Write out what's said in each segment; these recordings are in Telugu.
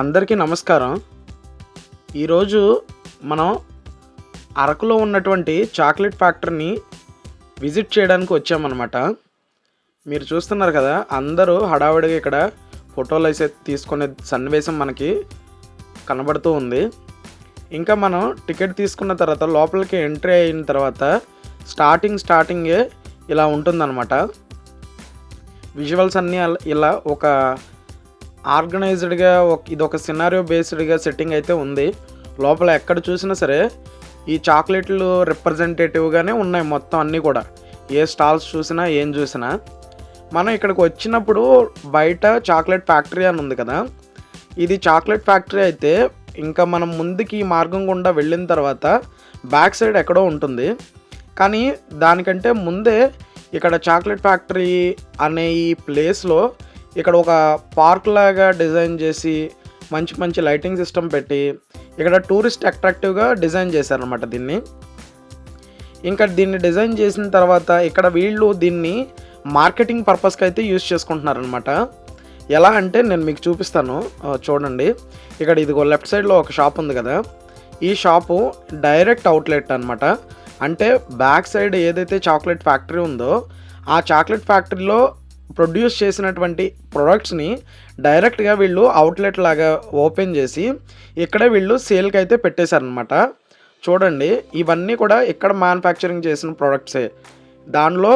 అందరికీ నమస్కారం. ఈరోజు మనం అరకులో ఉన్నటువంటి చాక్లెట్ ఫ్యాక్టరీని విజిట్ చేయడానికి వచ్చామన్నమాట. మీరు చూస్తున్నారు కదా అందరూ హడావిడిగా ఇక్కడ ఫోటోలు అయితే తీసుకునే సన్నివేశం మనకి కనబడుతూ ఉంది. ఇంకా మనం టికెట్ తీసుకున్న తర్వాత లోపలికి ఎంట్రీ అయిన తర్వాత స్టార్టింగ్ స్టార్టింగే ఇలా ఉంటుందన్నమాట. విజువల్స్ అన్నీ ఇలా ఒక ఆర్గనైజ్డ్గా ఒక ఇది ఒక సినారియో బేస్డ్గా సెట్టింగ్ అయితే ఉంది. లోపల ఎక్కడ చూసినా సరే ఈ చాక్లెట్లు రిప్రజెంటేటివ్గానే ఉన్నాయి మొత్తం అన్నీ కూడా. ఏ స్టాల్స్ చూసినా ఏం చూసినా. మనం ఇక్కడికి వచ్చినప్పుడు బయట చాక్లెట్ ఫ్యాక్టరీ అని ఉంది కదా. ఇది చాక్లెట్ ఫ్యాక్టరీ అయితే ఇంకా మనం ముందుకి ఈ మార్గం గుండా వెళ్ళిన తర్వాత బ్యాక్ సైడ్ ఎక్కడో ఉంటుంది. కానీ దానికంటే ముందే ఇక్కడ చాక్లెట్ ఫ్యాక్టరీ అనే ఈ ప్లేస్లో ఇక్కడ ఒక పార్క్ లాగా డిజైన్ చేసి మంచి మంచి లైటింగ్ సిస్టమ్ పెట్టి ఇక్కడ టూరిస్ట్ అట్రాక్టివ్గా డిజైన్ చేశారనమాట దీన్ని. ఇంకా దీన్ని డిజైన్ చేసిన తర్వాత ఇక్కడ వీళ్ళు దీన్ని మార్కెటింగ్ పర్పస్కి అయితే యూజ్ చేసుకుంటున్నారనమాట ఎలా అంటే నేను మీకు చూపిస్తాను చూడండి. ఇక్కడ ఇదిగో లెఫ్ట్ సైడ్లో ఒక షాప్ ఉంది కదా. ఈ షాపు డైరెక్ట్ అవుట్లెట్ అనమాట అంటే బ్యాక్ సైడ్ ఏదైతే చాక్లెట్ ఫ్యాక్టరీ ఉందో ఆ చాక్లెట్ ఫ్యాక్టరీలో ప్రొడ్యూస్ చేసినటువంటి ప్రొడక్ట్స్ని డైరెక్ట్గా వీళ్ళు అవుట్లెట్ లాగా ఓపెన్ చేసి ఇక్కడే వీళ్ళు సేల్కి అయితే పెట్టేశారనమాట చూడండి ఇవన్నీ కూడా ఇక్కడ మ్యానుఫ్యాక్చరింగ్ చేసిన ప్రోడక్ట్సే. దానిలో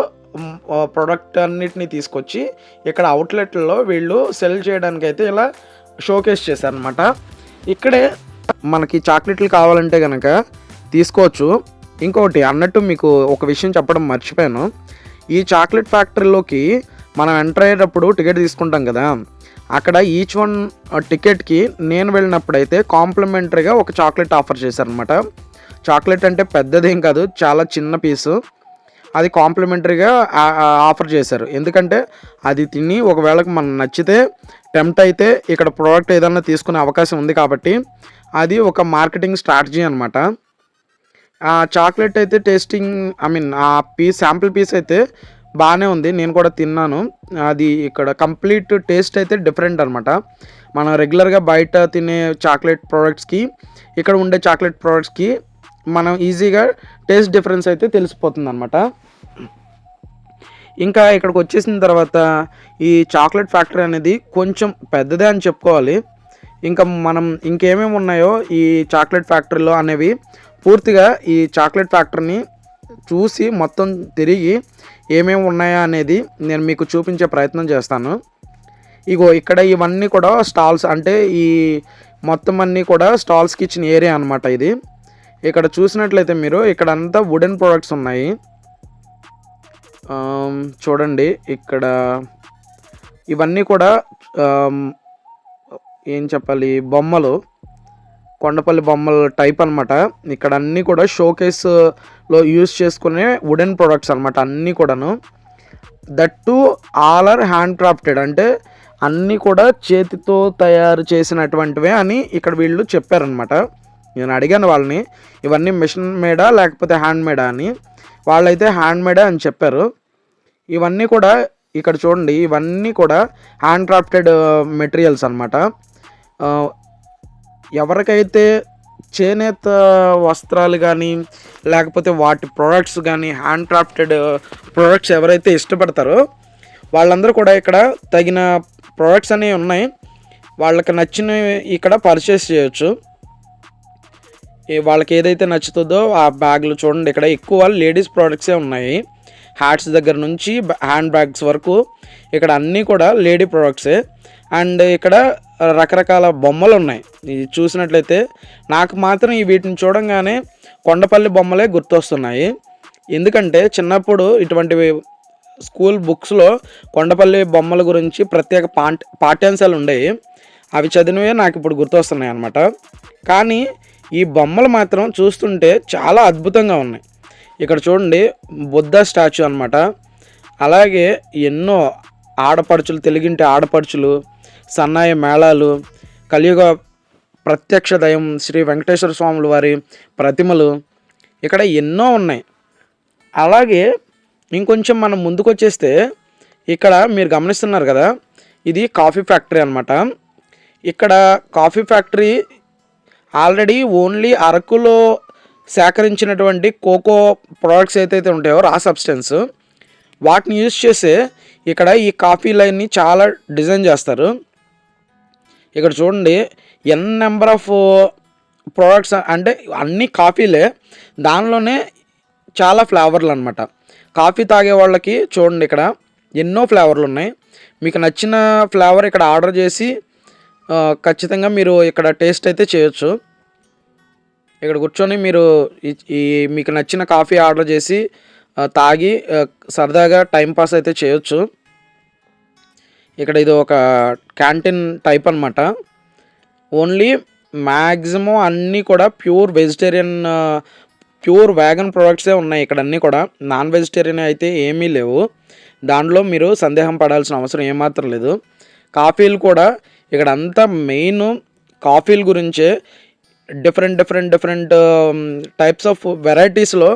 ప్రోడక్ట్ అన్నిటిని తీసుకొచ్చి ఇక్కడ అవుట్లెట్లో వీళ్ళు సెల్ చేయడానికి అయితే ఇలా షోకేస్ చేశారనమాట ఇక్కడే మనకి చాక్లెట్లు కావాలంటే కనుక తీసుకోవచ్చు. ఇంకొకటి అన్నట్టు మీకు ఒక విషయం చెప్పడం మర్చిపోయాను. ఈ చాక్లెట్ ఫ్యాక్టరీలోకి మనం ఎంటర్ అయ్యేటప్పుడు టికెట్ తీసుకుంటాం కదా అక్కడ ఈచ్ వన్ టికెట్కి నేను వెళ్ళినప్పుడైతే కాంప్లిమెంటరీగా ఒక చాక్లెట్ ఆఫర్ చేశారనమాట చాక్లెట్ అంటే పెద్దదేం కాదు చాలా చిన్న పీసు అది కాంప్లిమెంటరీగా ఆఫర్ చేశారు. ఎందుకంటే అది తిని ఒకవేళ మనం నచ్చితే టెంప్ట్ అయితే ఇక్కడ ప్రోడక్ట్ ఏదైనా తీసుకునే అవకాశం ఉంది కాబట్టి అది ఒక మార్కెటింగ్ స్ట్రాటజీ అనమాట ఆ చాక్లెట్ అయితే టేస్టింగ్ ఐ మీన్ ఆ పీస్ శాంపిల్ పీస్ అయితే బాగానే ఉంది. నేను కూడా తిన్నాను. అది ఇక్కడ కంప్లీట్ టేస్ట్ అయితే డిఫరెంట్ అనమాట మనం రెగ్యులర్గా బయట తినే చాక్లెట్ ప్రోడక్ట్స్కి ఇక్కడ ఉండే చాక్లెట్ ప్రోడక్ట్స్కి మనం ఈజీగా టేస్ట్ డిఫరెన్స్ అయితే తెలిసిపోతుంది అనమాట ఇంకా ఇక్కడికి వచ్చేసిన తర్వాత ఈ చాక్లెట్ ఫ్యాక్టరీ అనేది కొంచెం పెద్దదే అని చెప్పుకోవాలి. ఇంకా మనం ఇంకేమేమి ఉన్నాయో ఈ చాక్లెట్ ఫ్యాక్టరీలో అనేవి పూర్తిగా ఈ చాక్లెట్ ఫ్యాక్టరీని చూసి మొత్తం తిరిగి ఏమేమి ఉన్నాయా అనేది నేను మీకు చూపించే ప్రయత్నం చేస్తాను. ఇగో ఇక్కడ ఇవన్నీ కూడా స్టాల్స్ అంటే ఈ మొత్తం అన్నీ కూడా స్టాల్స్కి కిచెన్ ఏరియా అనమాట ఇది. ఇక్కడ చూసినట్లయితే మీరు ఇక్కడ అంతా వుడెన్ ప్రోడక్ట్స్ ఉన్నాయి చూడండి ఇక్కడ ఇవన్నీ కూడా ఏం చెప్పాలి బొమ్మలు. కొండపల్లి బొమ్మల టైప్ అనమాట ఇక్కడ అన్నీ కూడా షోకేస్లో uh, యూస్ చేసుకునే వుడెన్ ప్రొడక్ట్స్ అనమాట అన్నీ కూడాను. That too all are handcrafted అంటే అన్నీ కూడా చేతితో తయారు చేసినటువంటివే అని ఇక్కడ వీళ్ళు చెప్పారనమాట నేను అడిగాను వాళ్ళని ఇవన్నీ మిషన్ మేడా లేకపోతే హ్యాండ్ మేడా అని. వాళ్ళైతే హ్యాండ్ మేడా అని చెప్పారు. ఇవన్నీ కూడా ఇక్కడ చూడండి ఇవన్నీ కూడా హ్యాండ్ క్రాఫ్టెడ్ మెటీరియల్స్ అనమాట ఎవరికైతే చేనేత వస్త్రాలు కానీ లేకపోతే వాటి ప్రోడక్ట్స్ కానీ హ్యాండ్ క్రాఫ్టెడ్ ప్రోడక్ట్స్ ఎవరైతే ఇష్టపడతారో వాళ్ళందరూ కూడా ఇక్కడ తగిన ప్రోడక్ట్స్ అనేవి ఉన్నాయి. వాళ్ళకి నచ్చినవి ఇక్కడ పర్చేస్ చేయొచ్చు. వాళ్ళకి ఏదైతే నచ్చుతుందో ఆ బ్యాగ్లు చూడండి. ఇక్కడ ఎక్కువ లేడీస్ ప్రోడక్ట్సే ఉన్నాయి. హ్యాట్స్ దగ్గర నుంచి హ్యాండ్ బ్యాగ్స్ వరకు. ఇక్కడ అన్నీ కూడా లేడీ ప్రోడక్ట్సే అండ్ ఇక్కడ రకరకాల బొమ్మలు ఉన్నాయి. ఇది చూసినట్లయితే నాకు మాత్రం ఈ వీటిని చూడంగానే కొండపల్లి బొమ్మలే గుర్తొస్తున్నాయి. ఎందుకంటే చిన్నప్పుడు ఇటువంటివి స్కూల్ బుక్స్లో కొండపల్లి బొమ్మల గురించి ప్రత్యేక పాఠ పాఠ్యాంశాలు ఉండేవి అవి చదివినవే నాకు ఇప్పుడు గుర్తొస్తున్నాయి అనమాట కానీ ఈ బొమ్మలు మాత్రం చూస్తుంటే చాలా అద్భుతంగా ఉన్నాయి. ఇక్కడ చూడండి బుద్ధ స్టాచ్యూ అన్నమాట. అలాగే ఎన్నో ఆడపడుచులు తెలుగింటి ఆడపడుచులు సన్నాయి మేళాలు కలియుగ ప్రత్యక్ష దయం శ్రీ వెంకటేశ్వర స్వాముల వారి ప్రతిమలు ఇక్కడ ఎన్నో ఉన్నాయి. అలాగే ఇంకొంచెం మనం ముందుకు వచ్చేస్తే ఇక్కడ మీరు గమనిస్తున్నారు కదా ఇది కాఫీ ఫ్యాక్టరీ అనమాట ఇక్కడ కాఫీ ఫ్యాక్టరీ ఆల్రెడీ ఓన్లీ అరకులో సేకరించినటువంటి కోకో ప్రోడక్ట్స్ ఏదైతే ఉంటాయో రా సబ్స్టెన్స్ వాటిని యూజ్ చేసే ఇక్కడ ఈ కాఫీ లైన్ని చాలా డిజైన్ చేస్తారు. ఇక్కడ చూడండి ఎన్ నెంబర్ ఆఫ్ ప్రోడక్ట్స్ అంటే అన్ని కాఫీలే దానిలోనే చాలా ఫ్లేవర్లు అనమాట కాఫీ తాగే వాళ్ళకి చూడండి ఇక్కడ ఎన్నో ఫ్లేవర్లు ఉన్నాయి. మీకు నచ్చిన ఫ్లేవర్ ఇక్కడ ఆర్డర్ చేసి ఖచ్చితంగా మీరు ఇక్కడ టేస్ట్ అయితే చేయొచ్చు. ఇక్కడ కూర్చొని మీరు ఈ- మీకు నచ్చిన కాఫీ ఆర్డర్ చేసి తాగి సరదాగా టైం పాస్ అయితే చేయొచ్చు. ఇక్కడ ఇది ఒక క్యాంటీన్ టైప్ అనమాట ఓన్లీ మ్యాక్సిమం అన్నీ కూడా ప్యూర్ వెజిటేరియన్ ప్యూర్ వ్యాగన్ ప్రోడక్ట్సే ఉన్నాయి ఇక్కడ అన్నీ కూడా. నాన్ వెజిటేరియన్ అయితే ఏమీ లేవు. దాంట్లో మీరు సందేహం పడాల్సిన అవసరం ఏమాత్రం లేదు. కాఫీలు కూడా ఇక్కడ అంతా మెయిన్ కాఫీల గురించే. Different different different types of వెరైటీస్లో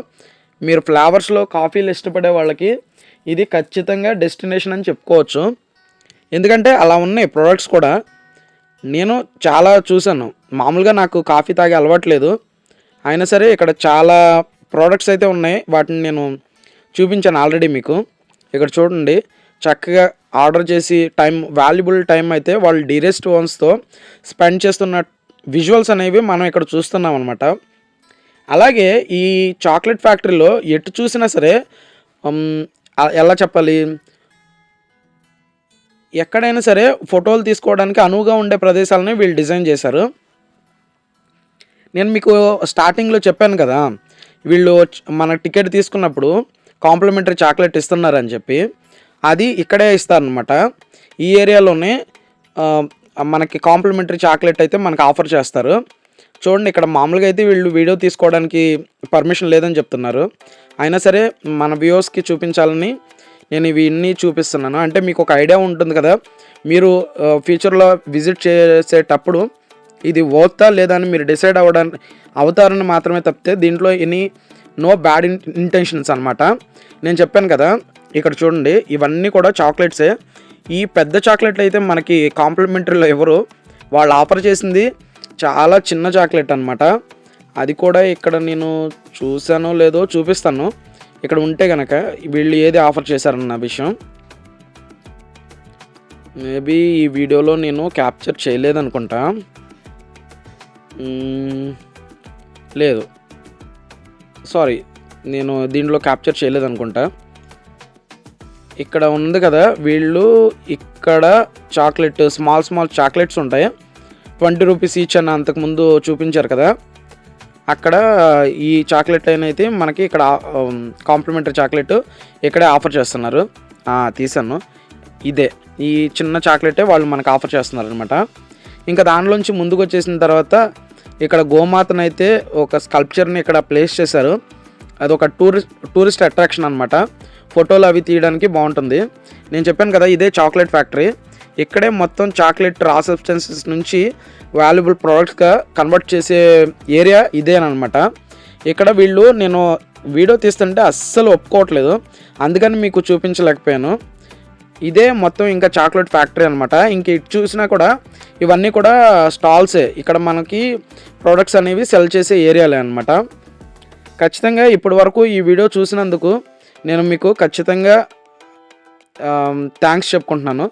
మీరు ఫ్లేవర్స్లో కాఫీలు ఇష్టపడే వాళ్ళకి ఇది ఖచ్చితంగా డెస్టినేషన్ అని చెప్పుకోవచ్చు. ఎందుకంటే అలా ఉన్నాయి ప్రోడక్ట్స్ కూడా. నేను చాలా చూశాను. మామూలుగా నాకు కాఫీ తాగే అలవాట్లేదు అయినా సరే ఇక్కడ చాలా ప్రోడక్ట్స్ అయితే ఉన్నాయి. వాటిని నేను చూపించాను ఆల్రెడీ మీకు. ఇక్కడ చూడండి. చక్కగా ఆర్డర్ చేసి టైం వాల్యుబుల్ టైం అయితే వాళ్ళు డీరెస్ట్ ఓన్స్తో స్పెండ్ చేస్తున్న విజువల్స్ అనేవి మనం ఇక్కడ చూస్తున్నాం అనమాట అలాగే ఈ చాక్లెట్ ఫ్యాక్టరీలో ఎటు చూసినా సరే ఎలా చెప్పాలి? ఎక్కడైనా సరే ఫోటోలు తీసుకోవడానికి అనువుగా ఉండే ప్రదేశాలని వీళ్ళు డిజైన్ చేశారు. నేను మీకు స్టార్టింగ్లో చెప్పాను కదా వీళ్ళు మన టికెట్ తీసుకున్నప్పుడు కాంప్లిమెంటరీ చాక్లెట్ ఇస్తున్నారని చెప్పి అది ఇక్కడే ఇస్తారనమాట ఈ ఏరియాలోనే మనకి కాంప్లిమెంటరీ చాక్లెట్ అయితే మనకు ఆఫర్ చేస్తారు. చూడండి ఇక్కడ మామూలుగా అయితే వీళ్ళు వీడియో తీసుకోవడానికి పర్మిషన్ లేదని చెప్తున్నారు. అయినా సరే మన వ్యూవర్స్కి చూపించాలని నేను ఇవి ఇన్ని చూపిస్తున్నాను. అంటే మీకు ఒక ఐడియా ఉంటుంది కదా మీరు ఫ్యూచర్లో విజిట్ చేసేటప్పుడు ఇది ఓతా లేదా అని మీరు డిసైడ్ అవ్వడానికి అవుతారని మాత్రమే తప్పితే దీంట్లో ఎనీ నో బ్యాడ్ ఇంటెన్షన్స్ అనమాట నేను చెప్పాను కదా ఇక్కడ చూడండి ఇవన్నీ కూడా చాక్లెట్సే ఈ పెద్ద చాక్లెట్లు అయితే మనకి కాంప్లిమెంటరీలో ఎవరు వాళ్ళు ఆఫర్ చేసింది చాలా చిన్న చాక్లెట్ అనమాట అది కూడా ఇక్కడ నేను చూసానో లేదో చూపిస్తాను. ఇక్కడ ఉంటే కనుక వీళ్ళు ఏది ఆఫర్ చేశారన్న విషయం. మేబీ ఈ వీడియోలో నేను క్యాప్చర్ చేయలేదనుకుంటా. లేదు. సారీ నేను దీంట్లో క్యాప్చర్ చేయలేదనుకుంటా. ఇక్కడ ఉంది కదా వీళ్ళు ఇక్కడ చాక్లెట్ స్మాల్ స్మాల్ చాక్లెట్స్ ఉంటాయి. ట్వంటీ రూపీస్ ఈచ్ అని అంతకుముందు చూపించారు కదా. అక్కడ ఈ చాక్లెట్ అయితే మనకి ఇక్కడ కాంప్లిమెంటరీ చాక్లెట్ ఇక్కడే ఆఫర్ చేస్తున్నారు. తీసాను. ఇదే. ఈ చిన్న చాక్లెటే వాళ్ళు మనకు ఆఫర్ చేస్తున్నారు అనమాట ఇంకా దానిలోంచి ముందుకు వచ్చేసిన తర్వాత ఇక్కడ గోమాతనైతే ఒక స్కల్ప్చర్ని ఇక్కడ ప్లేస్ చేశారు. అది ఒక టూరిస్ట్ టూరిస్ట్ అట్రాక్షన్ అనమాట ఫోటోలు అవి తీయడానికి బాగుంటుంది. నేను చెప్పాను కదా ఇదే చాక్లెట్ ఫ్యాక్టరీ ఇక్కడే మొత్తం చాక్లెట్ రా సబ్స్టెన్సెస్ నుంచి వాల్యుబుల్ ప్రోడక్ట్స్గా కన్వర్ట్ చేసే ఏరియా ఇదేనమాట ఇక్కడ వీళ్ళు నేను వీడియో తీస్తుంటే అస్సలు ఒప్పుకోవట్లేదు. అందుకని మీకు చూపించలేకపోయాను. ఇదే మొత్తం ఇంకా చాక్లెట్ ఫ్యాక్టరీ అనమాట ఇంక ఇటు చూసినా కూడా ఇవన్నీ కూడా స్టాల్సే ఇక్కడ మనకి ప్రోడక్ట్స్ అనేవి సెల్ చేసే ఏరియాలే అనమాట ఖచ్చితంగా ఇప్పటి వరకు ఈ వీడియో చూసినందుకు నేను మీకు ఖచ్చితంగా థ్యాంక్స్ చెప్పుకుంటున్నాను.